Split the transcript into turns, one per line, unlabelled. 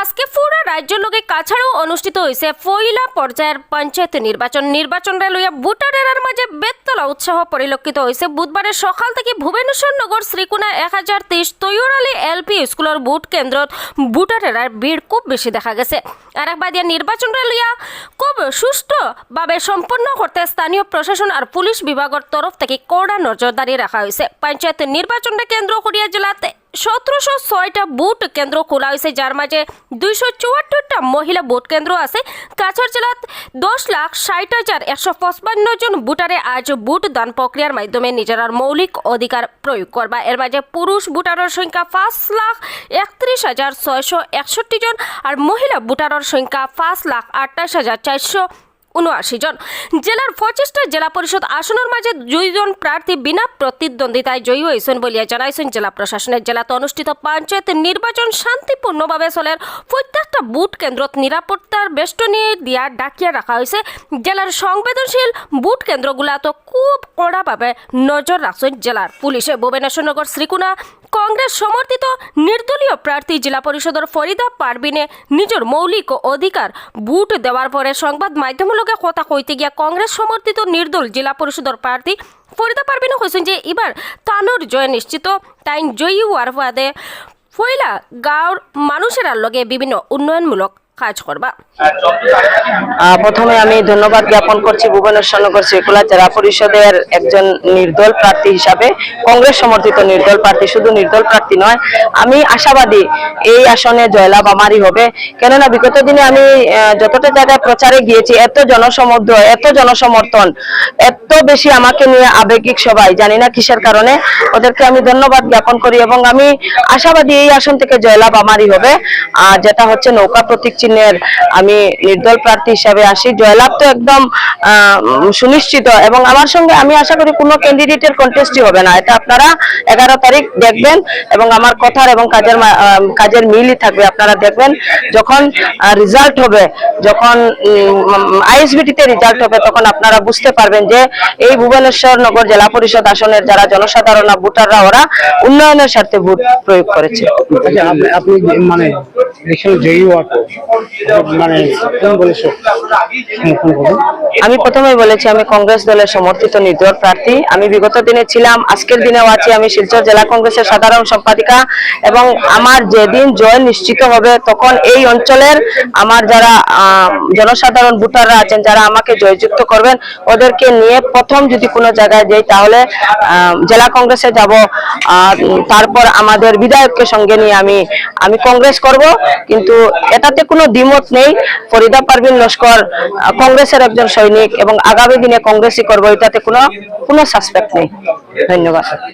আজকে পুরা রাজ্যের লগে কাছাড়েও অনুষ্ঠিত হয়েছে পয়লা পর্যায়ের পঞ্চায়েত নির্বাচন। নির্বাচনরে লইয়া ভোটারের মাঝে বেতলা উৎসাহ পরিলক্ষিত হয়েছে। বুধবারের সকাল থেকে ভুবনেশ্বর নগর শ্রীকুনা এক হাজার তেইশ তৈয়রালী এলপি স্কুলের ভোট কেন্দ্রত ভোটারের ভিড় খুব বেশি দেখা গেছে। আর একবাদিয়া নির্বাচনরে লইয়া খুব সুষ্ঠুভাবে সম্পন্ন করতে স্থানীয় প্রশাসন আর পুলিশ বিভাগের তরফ থেকে কড়া নজরদারি রাখা হয়েছে। পঞ্চায়েত নির্বাচনকে কেন্দ্র করিয়া জেলাতে সতেরোশো ছয়টা বুট কেন্দ্র খোলা হয়েছে, যার মাঝে দুইশো চুয়াত্তরটা মহিলা ভোট কেন্দ্র আছে। কাছাড় জেলাত দশ লাখ ষাট হাজার একশো পঁচপান্ন জন ভোটারে আজ ভোট দান প্রক্রিয়ার মাধ্যমে নিজের মৌলিক অধিকার প্রয়োগ করবা এর মাঝে পুরুষ ভোটারের সংখ্যা পাঁচ লাখ একত্রিশ হাজার ছয়শো একষট্টি জন আর মহিলা ভোটারের সংখ্যা পাঁচ লাখ আটাশ হাজার চারশো উনআশি জন। জেলার পঁচিশটা জেলা পরিষদ আসনের মাঝে দুইজন প্রার্থী বিনা প্রতিদ্বন্দ্বিতায় জয়ী হয়েছেন বলিয়া জানাইছেন জেলা প্রশাসনের জেলাতে অনুষ্ঠিত পঞ্চায়েত নির্বাচন শান্তিপূর্ণভাবে চলের। প্রত্যেকটা বুথ কেন্দ্রত নিরাপত্তার বেষ্টনী দিয়া ডাকিয়া রাখা হয়েছে। জেলার সংবেদনশীল বুথ কেন্দ্রগুলাতো খুব কড়াভাবে নজর রাখছেন জেলার পুলিশে। ভুবনেশ্বরনগর শ্রীকুনা কংগ্রেস সমর্থিত নির্দলীয় প্রার্থী জেলা পরিষদের ফরিদা পারবিনে নিজের মৌলিক অধিকার ভোট দেওয়ার পরে সংবাদ মাধ্যমলোকে কথা কইতে গিয়া কংগ্রেস সমর্থিত নির্দল জেলা পরিষদের প্রার্থী ফরিদা পারবিনে কইছেন যে এবার তানোর জয় নিশ্চিত। তাই জয়ী হওয়ার বাদে ফইলা গাঁৱৰ মানুষের লগে বিভিন্ন উন্নয়নমূলক কাজ করবা।
প্রথমে আমি ধন্যবাদ জ্ঞাপন করছি ভুবনেশ্বরনগর শ্রীকুলা জেলা পরিষদের একজন নির্দল প্রার্থী হিসাবে, কংগ্রেস সমর্থিত নির্দল প্রার্থী, শুধু নির্দল প্রার্থী নয়, আমি আশাবাদী এই আসনে জয়লাভ আমারই হবে। কেননা বিগত দিনে আমি যতটা জায়গায় প্রচারে গিয়েছি, এত জনসমর্থ এত জনসমর্থন, এত বেশি আমাকে নিয়ে আবেগিক সবাই, জানি না কিসের কারণে, ওদেরকে আমি ধন্যবাদ জ্ঞাপন করি এবং আমি আশাবাদী এই আসন থেকে জয়লাভ আমারই হবে। আর যেটা হচ্ছে নৌকা প্রতীক চিহ্নের আমি নির্দল প্রার্থী হিসাবে আসি। জয়লাভ তো একদম সুনিশ্চিত এবং আমার সঙ্গে আমি আশা করি কোনো ক্যান্ডিডেটের কন্টেস্টই হবে না। এটা আপনারা এগারো তারিখ দেখবেন এবং আমার কথার এবং কাজের কাজের মিলই থাকবে, আপনারা দেখবেন যখন রেজাল্ট হবে, যখন আইএসবিটিতে রেজাল্ট হবে, তখন আপনারা বুঝতে পারবেন যে এই ভুবনেশ্বর নগর জেলা পরিষদ আসনের যারা জনসাধারণ ভোটাররা, ওরা উন্নয়নের স্বার্থে ভোট প্রয়োগ করেছে।
আচ্ছা আপনি মানে জয়ী হওয়ার মানে কোন
আমি প্রথমে বলেছি, আমি কংগ্রেস দলের সমর্থিত নির্দল প্রার্থী। আমি বিগত দিনে ছিলাম, আজকের দিনেও আছি। আমি শিলচর জেলা কংগ্রেসের সাধারণ সম্পাদিকা এবং আমার যেদিন জয় নিশ্চিত হবে, তখন এই অঞ্চলের আমার যারা জনসাধারণ ভোটাররা আছেন, যারা আমাকে জয়যুক্ত করবেন, ওদেরকে নিয়ে প্রথম যদি কোনো জায়গায় যাই, তাহলে জেলা কংগ্রেসে যাব। তারপর আমাদের বিধায়ককে সঙ্গে নিয়ে আমি আমি কংগ্রেস করব। কিন্তু এটাতে কোনো দ্বিমত নেই। ফরিদা পারভিন লস্কর কংগ্রেসের একজন সৈনিক এবং আগামী দিনে কংগ্রেসই করব এটাতে কোনো কোনো সাসপেক্ট নেই। ধন্যবাদ।